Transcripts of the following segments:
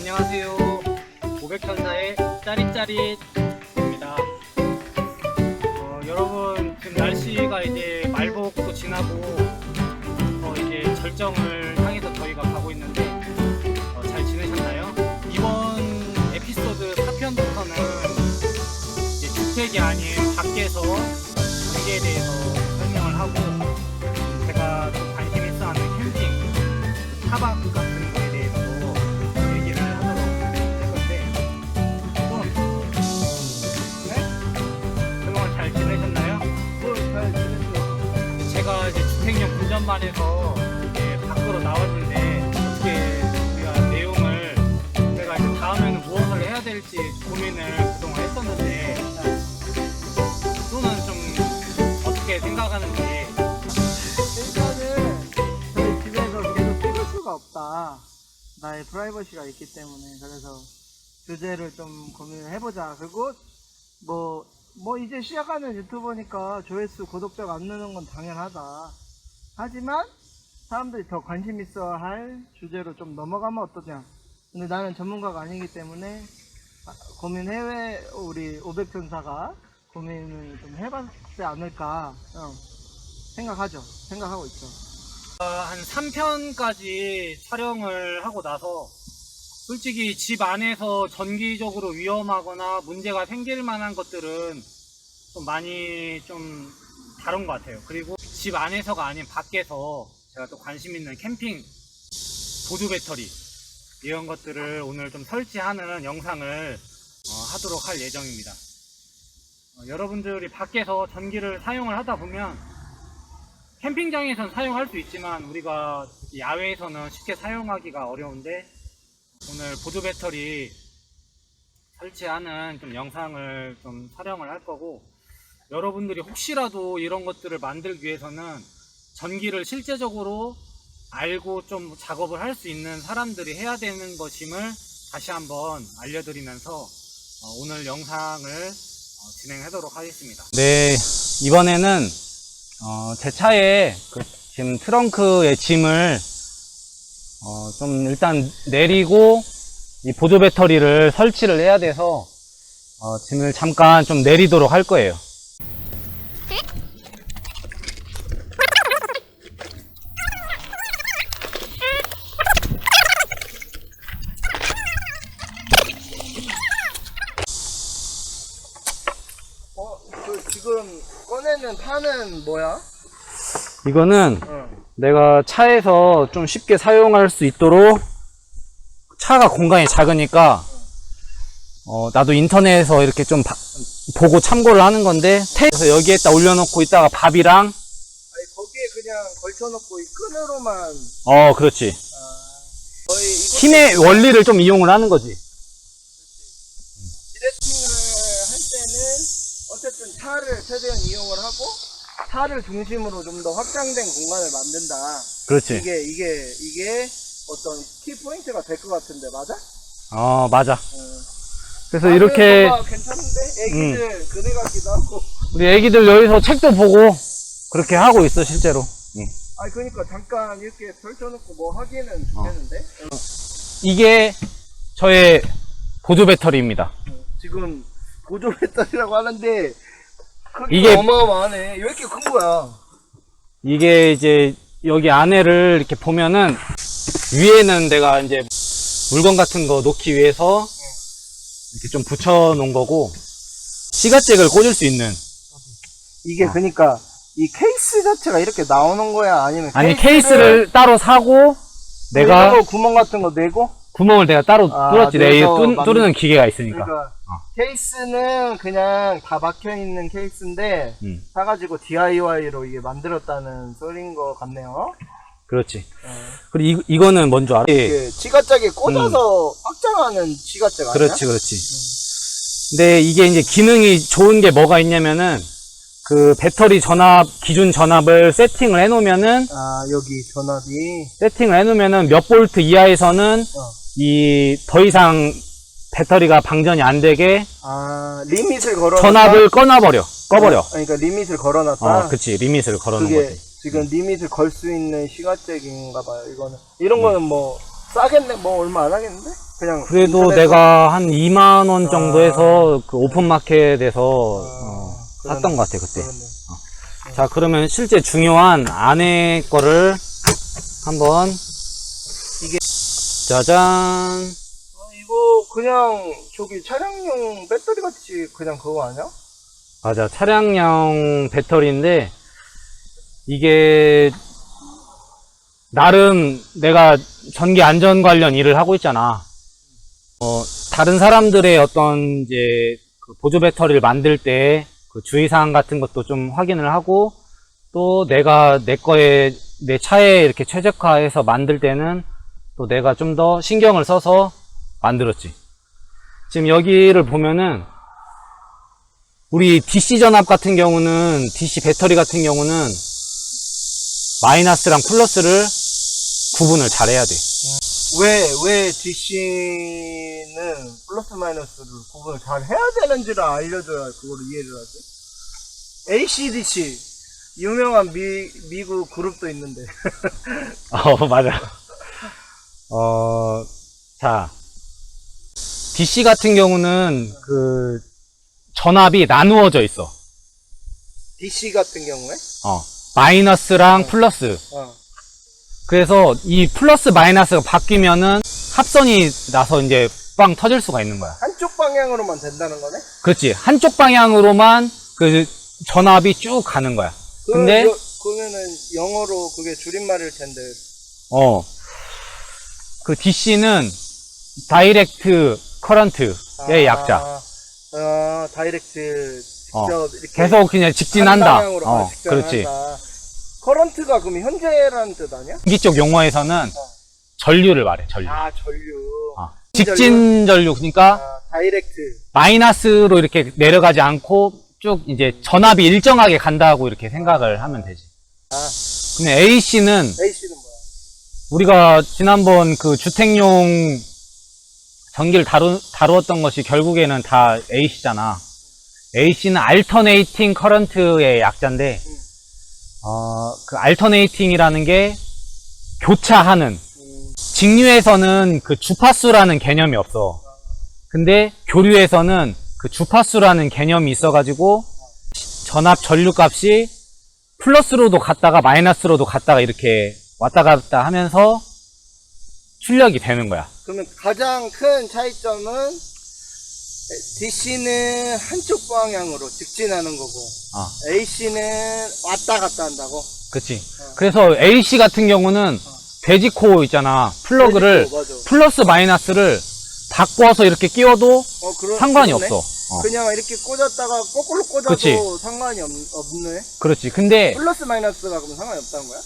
안녕하세요. 500천사의 짜릿짜릿입니다. 어, 여러분, 지금 날씨가 이제 말복도 지나고, 어, 이제 절정을 향해서 저희가 가고 있는데, 어, 잘 지내셨나요? 이번 에피소드 4편부터는 이제 주택이 아닌 밖에서 전기에 대해서 설명을 하고, 제가 좀 관심 있어 하는 캠핑, 타박 같은 5년 만에서 이렇게 밖으로 나왔는데 어떻게 우리가 내용을 제가 이제 다음에는 무엇을 해야 될지 고민을 그동안 했었는데 또는 좀 어떻게 생각하는지. 일단은 저희 집에서 계속 찍을 수가 없다. 나의 프라이버시가 있기 때문에 그래서 주제를 좀 고민을 해보자. 그리고 뭐뭐 뭐 이제 시작하는 유튜버니까 조회수 구독자가 안 느는 건 당연하다. 하지만 사람들이 더 관심 있어 할 주제로 좀 넘어가면 어떠냐. 근데 나는 전문가가 아니기 때문에 아, 고민 해외 우리 500전사가 고민을 좀 해봤지 않을까 어, 생각하죠. 생각하고 있죠. 어, 한 3편까지 촬영을 하고 나서 솔직히 집 안에서 전기적으로 위험하거나 문제가 생길 만한 것들은 좀 많이 좀 다른 것 같아요. 그리고 집 안에서가 아닌 밖에서 제가 또 관심 있는 캠핑 보조 배터리 이런 것들을 오늘 좀 설치하는 영상을 어, 하도록 할 예정입니다. 어, 여러분들이 밖에서 전기를 사용을 하다 보면 캠핑장에선 사용할 수 있지만 우리가 야외에서는 쉽게 사용하기가 어려운데 오늘 보조 배터리 설치하는 좀 영상을 좀 촬영을 할 거고 여러분들이 혹시라도 이런 것들을 만들기 위해서는 전기를 실제적으로 알고 좀 작업을 할 수 있는 사람들이 해야 되는 것임을 다시 한번 알려드리면서 어, 오늘 영상을 어, 진행하도록 하겠습니다. 네, 이번에는 어, 제 차에 그 지금 트렁크에 짐을 어, 좀 일단 내리고 이 보조 배터리를 설치를 해야 돼서 어, 짐을 잠깐 좀 내리도록 할 거예요. 어, 그 지금 판은 뭐야? 이거는 어. 내가 차에서 좀 쉽게 사용할 수 있도록 차가 공간이 작으니까 어, 나도 인터넷에서 이렇게 좀 바- 보고 참고를 하는 건데 테이프 여기에다 올려놓고 있다가 밥이랑 아니 거기에 그냥 걸쳐놓고 이 끈으로만 어 그렇지 거의 이거 힘의 원리를 좀 이용을 하는 거지 디렉팅을 할 때는 어쨌든 차를 최대한 이용을 하고 차를 중심으로 좀 더 확장된 공간을 만든다. 그렇지 이게 이게 이게 어떤 키 포인트가 될 것 같은데 맞아? 어 맞아 어. 그래서 이렇게 음. 아, 괜찮은데 애기들 그네 같기도 하고. 우리 애기들 여기서 책도 보고 그렇게 하고 있어 실제로 아니 그러니까 잠깐 이렇게 펼쳐놓고 뭐 하기는 어. 좋겠는데. 이게 저의 보조 배터리입니다 지금 배터리라고 하는데 크기 이게- 어마어마하네. 왜 이렇게 큰 거야? 이게 이제 여기 안에를 이렇게 보면은 위에는 내가 이제 물건 같은 거 놓기 위해서 이렇게 좀 붙여 놓은 거고 시가잭을 꽂을 수 있는 이게 어. 그러니까 이 케이스 자체가 이렇게 나오는 거야 아니면 아니 케이스를 따로 사고 내가 거 구멍 같은 거 내고 구멍을 내가 따로 아, 뚫었지 내 내서 뚫, 만든- 뚫는 기계가 있으니까 그러니까 케이스는 그냥 다 막혀 있는 케이스인데 음, 사가지고 DIY로 이게 만들었다는 소리인 것 같네요. 그렇지 그리고 이, 이거는 뭔지 알아? 이게 지가짝에 꽂아서 확장하는 지가짝 아니야? 음. 그렇지, 그렇지. 근데 이게 이제 기능이 좋은 게 뭐가 있냐면은 그 배터리 전압, 기준 전압을 세팅을 해 놓으면은 아 여기 전압이 세팅을 해 놓으면은 몇 볼트 이하에서는 어. 이 더 이상 배터리가 방전이 안 되게 아 리밋을 걸어 전압을 꺼놔버려. 꺼버려. 그러니까 리밋을 걸어놨다. 어, 그치. 리밋을 걸어 놓은 그게 거지. 지금 리밋을 걸 수 있는 시가잭인가 봐요. 이거는 이런 거는 뭐 싸겠네. 뭐 얼마 안 하겠는데? 그냥 그래도 인터넷으로? 내가 한 2만 원 정도 아. 해서 그 오픈 마켓에서 어, 아, 샀던 그러네. 것 같아 그때. 그러네. 자 그러면 실제 중요한 안에 거를 한번 이게- 짜잔 어, 그냥 저기 차량용 배터리 같이 그냥 그거 아니야? 맞아. 차량용 배터리인데 이게 나름 내가 전기 안전 관련 일을 하고 있잖아. 어, 다른 사람들의 어떤 이제 그 보조 배터리를 만들 때 그 주의사항 같은 것도 좀 확인을 하고 또 내가 내 거에 내 차에 이렇게 최적화해서 만들 때는 또 내가 좀 더 신경을 써서 만들었지 지금 여기를 보면은 우리 DC 전압 같은 경우는 DC 배터리 같은 경우는 마이너스랑 플러스를 구분을 잘 해야 돼. 왜, 왜 DC는 플러스 마이너스를 구분을 잘 해야 되는지를 알려줘야 그거를 이해를 하지? ACDC, 유명한 미, 미국 그룹도 있는데. 어, 맞아. 어, 자. DC 같은 경우는 그 전압이 나누어져 있어. DC 같은 경우에? 어. 마이너스랑 플러스. 어. 그래서 이 플러스 마이너스가 바뀌면은 합선이 나서 이제 빵 터질 수가 있는 거야. 한쪽 방향으로만 된다는 거네? 그렇지. 한쪽 방향으로만 그 전압이 쭉 가는 거야. 근데- 그, 그러면은 영어로 그게 줄임말일 텐데. 어. 그 DC는 다이렉트 커런트의 예, 약자. 어, 다이렉트 직접 이렇게 계속 그냥 한 직진한다. 방향으로 어, 아, 직전한다. 그렇지. 커런트가 그럼 현재라는 뜻 아니야? 전기 쪽 용어에서는 전류를 말해, 전류. 아 전류. 어. 직진 전류. 그러니까 아, 다이렉트. 마이너스로 이렇게 내려가지 않고 쭉 이제 전압이 일정하게 간다고 이렇게 생각을 하면 되지. 아 근데 AC는 AC는 뭐야? 우리가 지난번 그 주택용 전기를 다루, 다루었던 것이 결국에는 다 AC잖아. AC는 Alternating Current의 약자인데, 음. 어, 그 Alternating이라는 게 교차하는, 음, 직류에서는 그 주파수라는 개념이 없어. 근데 교류에서는 그 주파수라는 개념이 있어가지고 전압 전류 값이 플러스로도 갔다가 마이너스로도 갔다가 이렇게 왔다 갔다 하면서 출력이 되는 거야. 그러면 가장 큰 차이점은 DC는 한쪽 방향으로 직진하는 거고 어. AC는 왔다 갔다 한다고. 그치. 그래서 AC 같은 경우는 돼지코 있잖아. 플러그를 돼지코, 맞아. 플러스 마이너스를 바꿔서 이렇게 끼워도 어, 그러, 상관이 그렇네. 없어. 어. 그냥 이렇게 꽂았다가 거꾸로 꽂아도 그치. 상관이 없, 없네. 그렇지. 근데, 플러스 마이너스가 그럼 상관이 없다는 거야?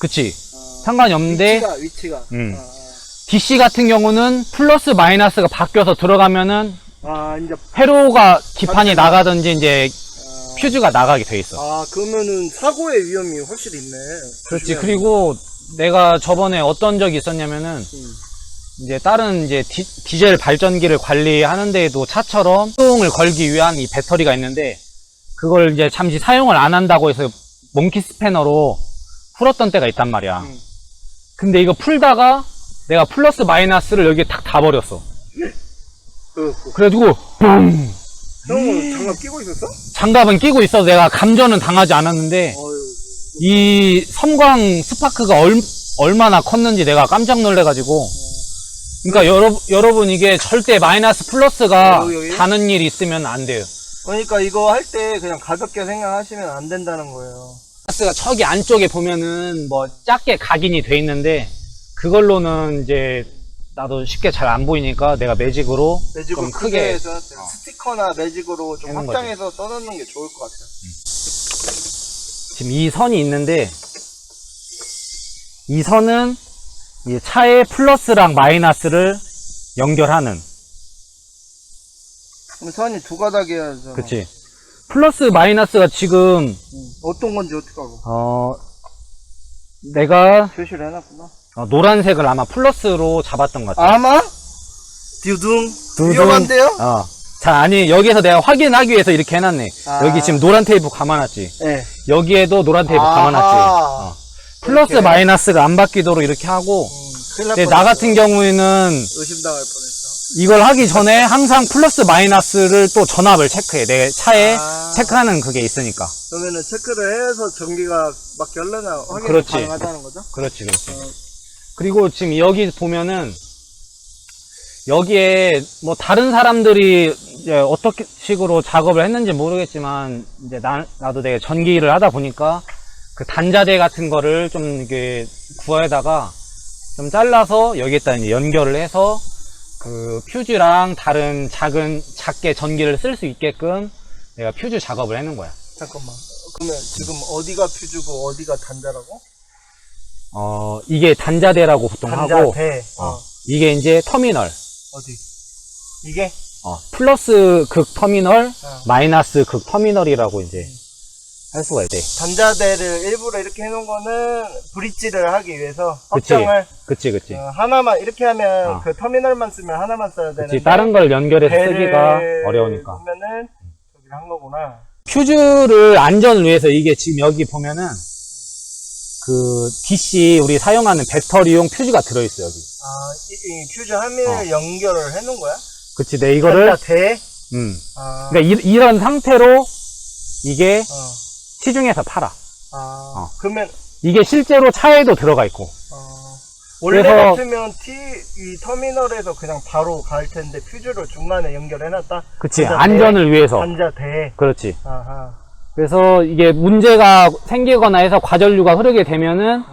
그치. 어, 상관이 없는데, 위치가 위치가. 음. 아, DC 같은 경우는 플러스 마이너스가 바뀌어서 들어가면은 아, 이제 회로가 기판이 반대로. 나가든지 이제 아, 퓨즈가 나가게 돼 있어. 아 그러면은 사고의 위험이 훨씬 있네. 그렇지. 조심해야 그리고 내가 저번에 어떤 적이 있었냐면은 음. 이제 다른 이제 디, 디젤 발전기를 관리하는 데에도 차처럼 수동을 걸기 위한 이 배터리가 있는데 그걸 이제 잠시 사용을 안 한다고 해서 몽키 스패너로 풀었던 때가 있단 말이야. 음. 근데 이거 풀다가 내가 플러스 마이너스를 여기에 탁 다 버렸어. 그. 그래가지고 뿡! 형은 장갑 끼고 있었어? 장갑은 끼고 있어서 내가 감전은 당하지 않았는데 어휴. 이 섬광 스파크가 얼, 얼마나 컸는지 내가 깜짝 놀래가지고 그러니까 여러, 여러분 이게 절대 마이너스 플러스가 여기, 여기? 다는 일이 있으면 안 돼요 그러니까 이거 할 때 그냥 가볍게 생각하시면 안 된다는 거예요. 플러스가 저기 안쪽에 보면은 뭐 작게 각인이 돼 있는데 그걸로는 이제 나도 쉽게 잘 안 보이니까 내가 매직으로 매직으로 좀 크게 해서 스티커나 매직으로 좀 해놓은 거지. 확장해서 써놓는 게 좋을 것 같아요. 지금 이 선이 있는데 이 선은 이 차의 플러스랑 마이너스를 연결하는 그럼 선이 두 가닥이어야 죠 그치 플러스 마이너스가 지금 어떤 건지 어떻게 알고? 어 내가 표시를 해놨구나. 어, 노란색을 아마 플러스로 잡았던 것 같아 아마? 두둥. 위험한데요? 어. 자 아니 여기에서 내가 확인하기 위해서 이렇게 해놨네 아. 여기 지금 노란 테이프 감아놨지 네. 여기에도 노란 테이프 아하. 감아놨지 어. 플러스 이렇게. 마이너스가 안 바뀌도록 이렇게 하고 음. 큰일 날 근데 뻔했어. 나 같은 경우에는 의심당할 뻔했어. 이걸 하기 전에 항상 플러스 마이너스를 또 전압을 체크해. 내 차에 아. 체크하는 그게 있으니까. 그러면은 체크를 해서 전기가 막 열려나 확인 그렇지. 가능하다는 거죠? 그렇지, 그렇지. 어. 그리고 지금 여기 보면은 여기에 뭐 다른 사람들이 이제 어떻게 식으로 작업을 했는지 모르겠지만 이제 나, 나도 되게 전기를 하다 보니까 그 단자대 같은 거를 좀 이게 구해다가 좀 잘라서 여기에다 이제 연결을 해서 그 퓨즈랑 다른 작은 작게 전기를 쓸 수 있게끔 내가 퓨즈 작업을 해놓은 거야. 잠깐만. 그러면 지금 어디가 퓨즈고 어디가 단자라고? 어 이게 단자대라고 보통 하고 단자대. 어, 어. 이게 이제 터미널. 어디? 이게? 어, 플러스 극 터미널, 어. 마이너스 극 터미널이라고 이제 할 수가 있대. 단자대를 일부러 이렇게 해놓은 거는 브릿지를 하기 위해서 그치. 확장을 그치, 그치. 어, 하나만 이렇게 하면 어. 그 터미널만 쓰면 하나만 써야 되는데 그치. 다른 걸 연결해서 쓰기가 어려우니까. 보면은 저기를 한 거구나. 퓨즈를 안전을 위해서 이게 지금 여기 보면은 그 DC 우리 사용하는 배터리용 퓨즈가 들어있어, 여기. 아, 이, 이 퓨즈 함을 어. 연결을 해놓은 거야? 그치. 내 이거를, 단자대? 음. 아, 그러니까 이, 이런 상태로 이게 어. 시중에서 팔아. 아, 어. 그러면 이게 실제로 차에도 들어가 있고. 어, 원래 그래서- 같으면 T 이 터미널에서 그냥 바로 갈 텐데 퓨즈를 중간에 연결해놨다. 그치. 단자대. 안전을 위해서. 단자대. 그렇지. 아하. 그래서 이게 문제가 생기거나 해서 과전류가 흐르게 되면은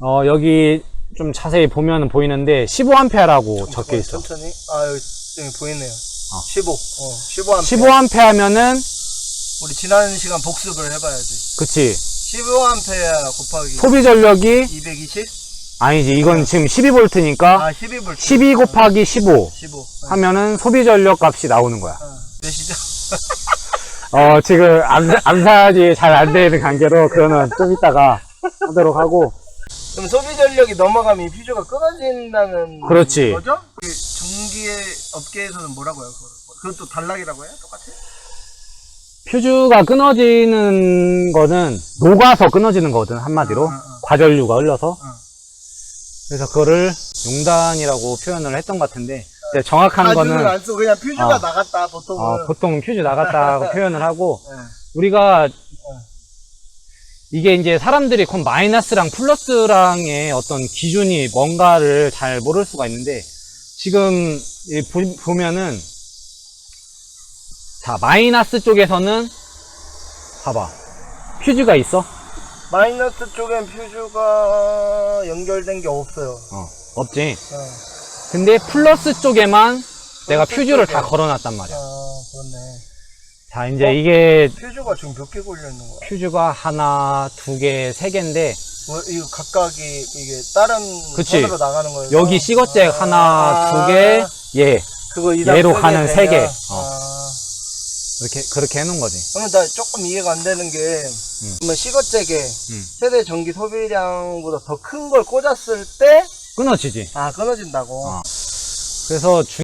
어 여기 좀 자세히 보면 보이는데 15A라고 적혀 있어. 천천히. 아 여기, 여기 보이네요. 어. 15. 어, 15 15A면은 우리 지난 시간 복습을 해봐야지. 그치 15A 곱하기 소비 전력이 220? 아니지 이건 지금 12V니까 아 12V. 12 곱하기 15 15. 어, 하면은 소비 전력 값이 나오는 거야. 어, 몇이죠? 어 지금 암사, 암살이 잘안 되는 관계로 그거는 좀 이따가 하도록 하고 그럼 소비 전력이 넘어가면 이 퓨즈가 끊어진다는 그렇지. 거죠? 그 전기의 업계에서는 뭐라고 해요? 그걸? 그것도 단락이라고 해요? 똑같아? 퓨즈가 끊어지는 거는 녹아서 끊어지는 거거든 한마디로 응, 응. 과전류가 흘러서 응. 그래서 그거를 용단이라고 표현을 했던 것 같은데 이제 정확한 가죽을 거는 안 쓰고 그냥 퓨즈가 어. 나갔다 보통은. 어, 보통 퓨즈 나갔다고 표현을 하고 네. 우리가 이게 이제 사람들이 곧 마이너스랑 플러스랑의 어떤 기준이 뭔가를 잘 모를 수가 있는데 지금 이 보- 보면은 자 마이너스 쪽에서는 봐봐 퓨즈가 있어 마이너스 쪽엔 퓨즈가 연결된 게 없어요. 어, 없지 어. 근데 플러스 쪽에만 내가 퓨즈를. 다 걸어놨단 말이야 아, 그렇네. 자 이제 어? 이게 퓨즈가 지금 몇 개 걸려 있는 거야? 퓨즈가 하나 두 개 세 개인데 뭐, 이거 각각이 이게 다른 그치. 선으로 나가는 거예요? 여기 시거잭 아. 하나 두개얘 그거 이상 얘로 가는 세 개. 어. 아, 이렇게 그렇게 해놓은 거지 그러면 나 조금 이해가 안 되는 게 그러면 시거잭에 음. 최대 전기 소비량보다 더 큰 걸 꽂았을 때 끊어지지 아 끊어진다고 어. 그래서 주